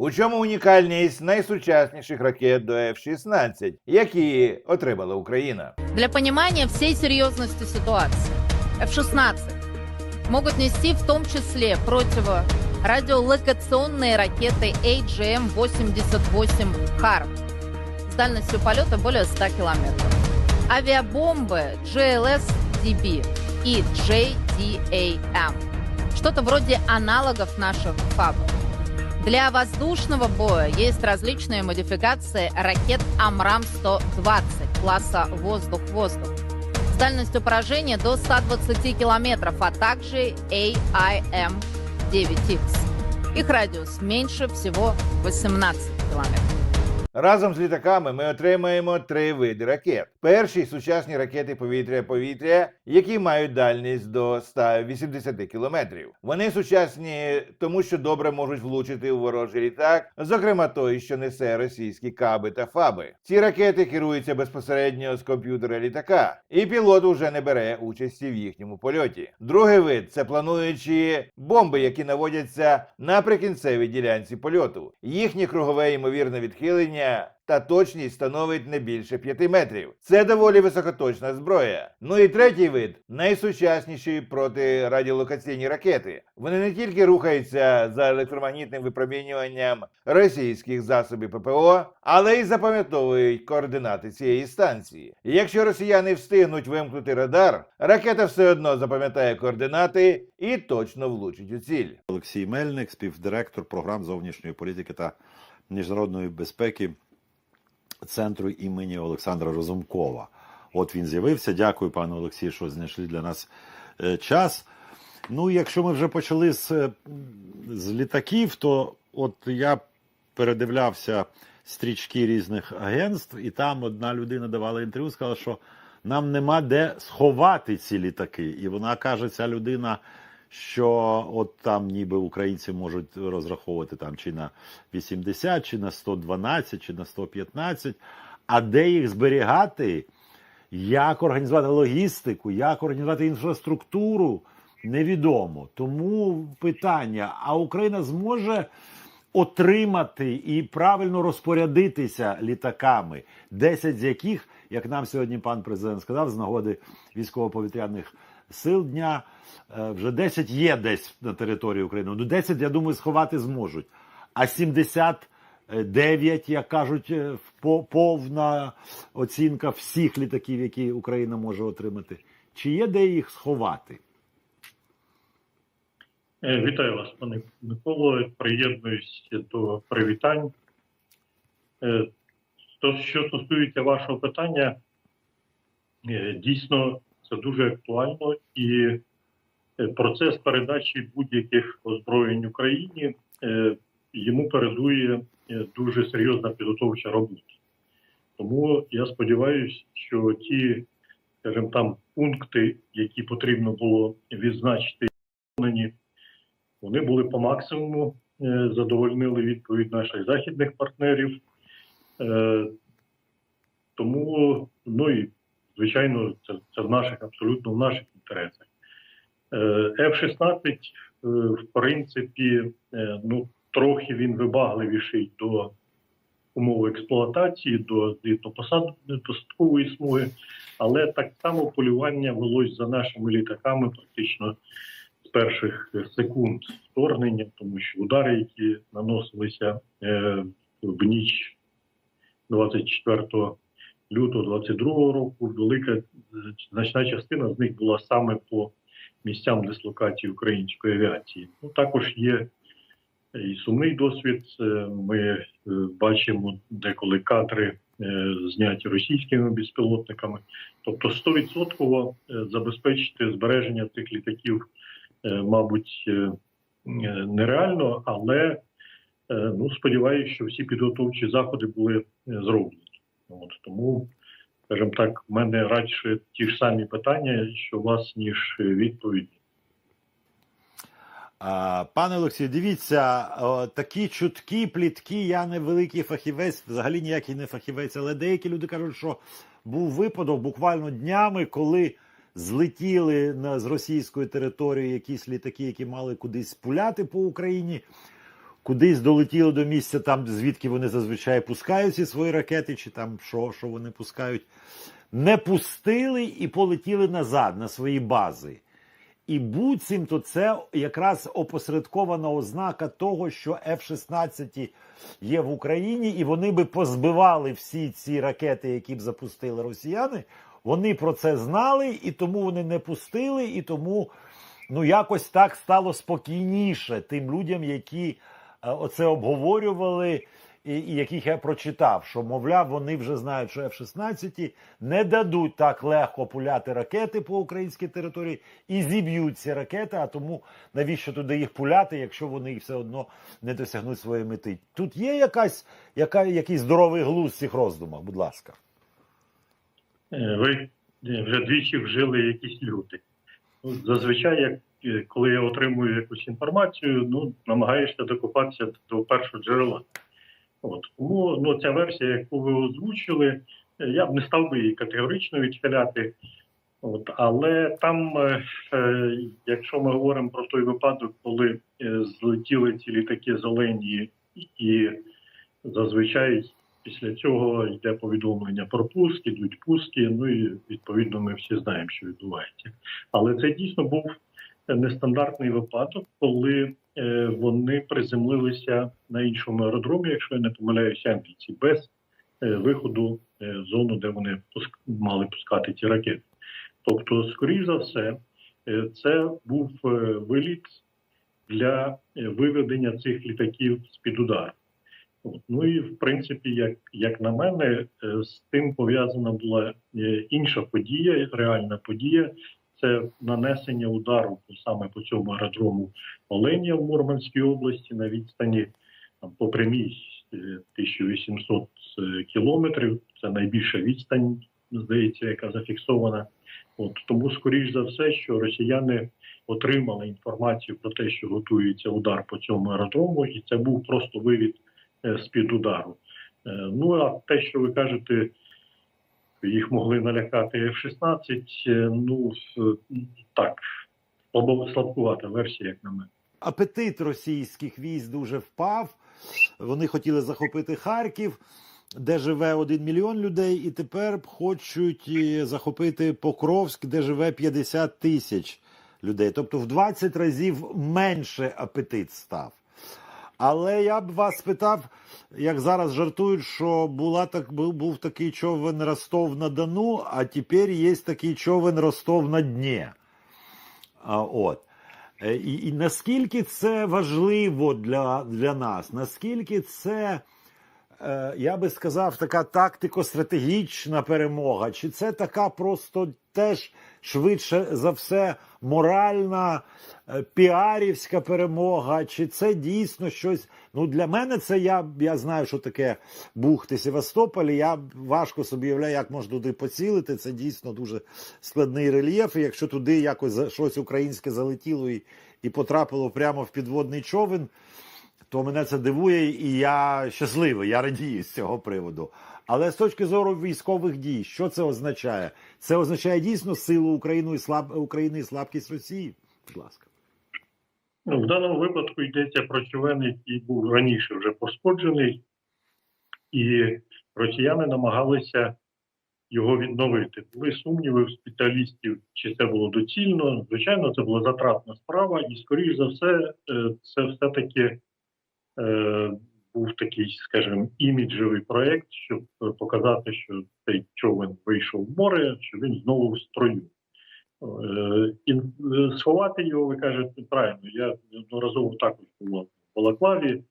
У чому унікальність найсучасніших ракет до F-16, які отримала Україна? Для понимания всей серьезности ситуации, F-16 могут нести в том числе противорадиолокационные ракеты AGM-88 «Харм» с дальностью полета более 100 километров, авиабомбы GLS-DB и JDAM, что-то вроде аналогов наших «Фабов». Для воздушного боя есть различные модификации ракет Амрам-120 класса «Воздух-воздух» с дальностью поражения до 120 километров, а также AIM-9X. Их радиус меньше всего 18 километров. Разом з літаками ми отримаємо три види ракет. Перші сучасні ракети повітря-повітря, які мають дальність до 180 кілометрів. Вони сучасні, тому що добре можуть влучити у ворожий літак, зокрема той, що несе російські каби та фаби. Ці ракети керуються безпосередньо з комп'ютера літака, і пілот уже не бере участі в їхньому польоті. Другий вид це плануючі бомби, які наводяться на прикінцевій ділянці польоту. Їхнє кругове ймовірне відхилення та точність становить не більше 5 метрів. Це доволі високоточна зброя. Ну і третій вид найсучасніші протирадіолокаційні ракети. Вони не тільки рухаються за електромагнітним випромінюванням російських засобів ППО, але й запам'ятовують координати цієї станції. Якщо росіяни встигнуть вимкнути радар, ракета все одно запам'ятає координати і точно влучить у ціль. Олексій Мельник, співдиректор програм зовнішньої політики та міжнародної безпеки центру імені Олександра Розумкова. От він з'явився. Дякую, пане Олексію, що знайшли для нас е, час. Ну, якщо ми вже почали з, е, з літаків, то от я передивлявся стрічки різних агентств, і там одна людина давала інтерв'ю, сказала, що нам нема де сховати ці літаки. І вона каже, ця людина, що от там ніби українці можуть розраховувати там чи на 80, чи на 112, чи на 115, а де їх зберігати, як організувати логістику, як організувати інфраструктуру, невідомо. Тому питання: а Україна зможе отримати і правильно розпорядитися літаками, 10 з яких, як нам сьогодні пан президент сказав, з нагоди військово-повітряних сил дня, е, вже 10 є десь на території України. Ну, 10, я думаю, сховати зможуть. А 79, як кажуть, е, повна оцінка всіх літаків, які Україна може отримати. Чи є де їх сховати? Е, Вітаю вас, пане Миколо. Приєднуюсь до привітань. То, що стосується вашого питання, дійсно це дуже актуально і е, процес передачі будь-яких озброєнь Україні е, йому передує е, дуже серйозна підготовча робота. Тому я сподіваюся, що ті, скажімо там, пункти, які потрібно було відзначити, вони були по максимуму, задовольнили відповідь наших західних партнерів. Тому, ну і звичайно, це, це в наших абсолютно в наших інтересах. Е, F-16, е, в принципі, е, ну трохи він вибагливіший до умов експлуатації, до посадкової смуги, але так само полювання велось за нашими літаками практично з перших секунд вторгнення, тому що удари, які наносилися в ніч 24 лютого 22 року, велика значна частина з них була саме по місцям дислокації української авіації. Ну також є і сумний досвід. Е, Ми е, бачимо деколи кадри е, зняті російськими безпілотниками. Тобто 100% забезпечити збереження цих літаків, мабуть, нереально, але ну сподіваюся, що всі підготовчі заходи були зроблені. От тому, скажімо так, в мене радше ті ж самі питання, що у вас, ніж відповіді. Пане Олексію, дивіться, такі чуткі, плітки, я не великий фахівець, взагалі ніякий не фахівець, але деякі люди кажуть, що був випадок буквально днями, коли злетіли з російської території якісь літаки, які мали кудись пуляти по Україні. Кудись долетіли до місця, там звідки вони зазвичай пускають ці свої ракети, чи там що, що вони пускають, не пустили і полетіли назад на свої бази. І буцімто це якраз опосередкована ознака того, що F-16 є в Україні, і вони би позбивали всі ці ракети, які б запустили росіяни. Вони про це знали, і тому вони не пустили, і тому ну якось так стало спокійніше тим людям, які оце обговорювали, і, і яких я прочитав, що мовляв, вони вже знають, що F-16 не дадуть так легко пуляти ракети по українській території і зіб'ють ці ракети. А тому навіщо туди їх пуляти, якщо вони все одно не досягнуть своєї мети? Тут є якась яка, якийсь здоровий глузд в цих роздумах, будь ласка. Е, Ви е, вже двічі вжили якісь люди. Зазвичай, як е, коли я отримую якусь інформацію, ну намагаєшся докопатися до першого джерела. От тому ну, ця версія, яку ви озвучили, е, я б не став би її категорично відхиляти. От, але там, е, е, якщо ми говоримо про той випадок, коли е, злетіли ці літаки зелені, і зазвичай після цього йде повідомлення про пуск, ідуть пуски. Ну і відповідно ми всі знаємо, що відбувається. Але це дійсно був нестандартний випадок, коли е, вони приземлилися на іншому аеродромі, якщо я не помиляюся, амбіції, без е, виходу е, в зону, де вони мали пускати ці ракети. Тобто, скоріш за все, е, це був е, виліт для е, виведення цих літаків з під удару. Ну і в принципі, як, як на мене, е, з тим пов'язана була е, інша подія, реальна подія. Це нанесення удару саме по цьому аеродрому Оленя в Мурманській області на відстані там, по прямій е, 1800 е, кілометрів. Це найбільша відстань, здається, яка зафіксована. От тому, скоріш за все, що росіяни отримали інформацію про те, що готується удар по цьому аеродрому, і це був просто вивід е, з-під удару. Е, Ну а те, що ви кажете, їх могли налякати F-16, е, ну так, слабкувата версія, як на мене. апетит російських військ дуже впав. Вони хотіли захопити Харків, де живе один мільйон людей, і тепер хочуть е, захопити Покровськ, де живе 50 тисяч людей. Тобто в 20 разів менше апетит став. Але я б вас спитав, як зараз жартують, що була так був, був такий човен Ростов на Дону, а тепер є такий човен Ростов на Дні. А, от. Е, І, і наскільки це важливо для, для нас? Наскільки це, е, я би сказав, така тактико-стратегічна перемога? Чи це така просто теж швидше за все моральна, е, піарівська перемога? Чи це дійсно щось? Ну, для мене це я, я знаю, що таке бухти Севастополі. Я важко собі уявляю, як можна туди поцілити. Це дійсно дуже складний рельєф. І якщо туди якось щось українське залетіло і, і потрапило прямо в підводний човен, то мене це дивує, і я щасливий, я радію з цього приводу. Але з точки зору військових дій, що це означає? Це означає дійсно силу України і слаб України і слабкість Росії. Будь ласка. Ну, в даному випадку йдеться про човен, який був раніше вже пошкоджений, і росіяни намагалися його відновити. Були сумніви в спеціалістів, чи це було доцільно. Звичайно, це була затратна справа, і, скоріш за все, е, це все-таки е, був такий, скажімо, іміджевий проєкт, щоб показати, що цей човен вийшов в море, що він знову в строю. Е, і, е, сховати його, ви кажете, правильно. Я неодноразово також був в Балаклаві,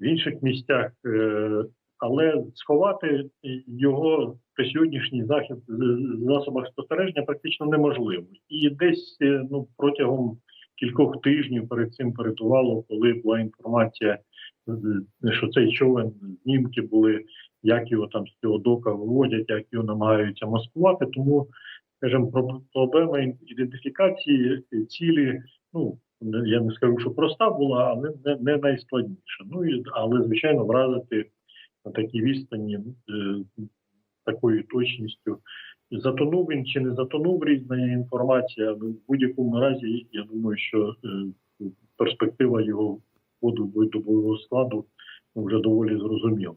в інших місцях, але сховати його при сьогоднішній захід засобах спостереження практично неможливо. І десь ну, протягом кількох тижнів перед цим передувало, коли була інформація, е, що цей човен, знімки були, як його там з цього дока виводять, як його намагаються маскувати. Тому скажімо, про- проблема ідентифікації цілі, ну я не скажу, що проста була, але не, не найскладніша. Ну і але звичайно вразити на такій відстані е, такою точністю. Затонув він чи не затонув різна інформація. але В будь-якому разі я думаю, що е, перспектива його входу до бойового складу вже доволі зрозуміло.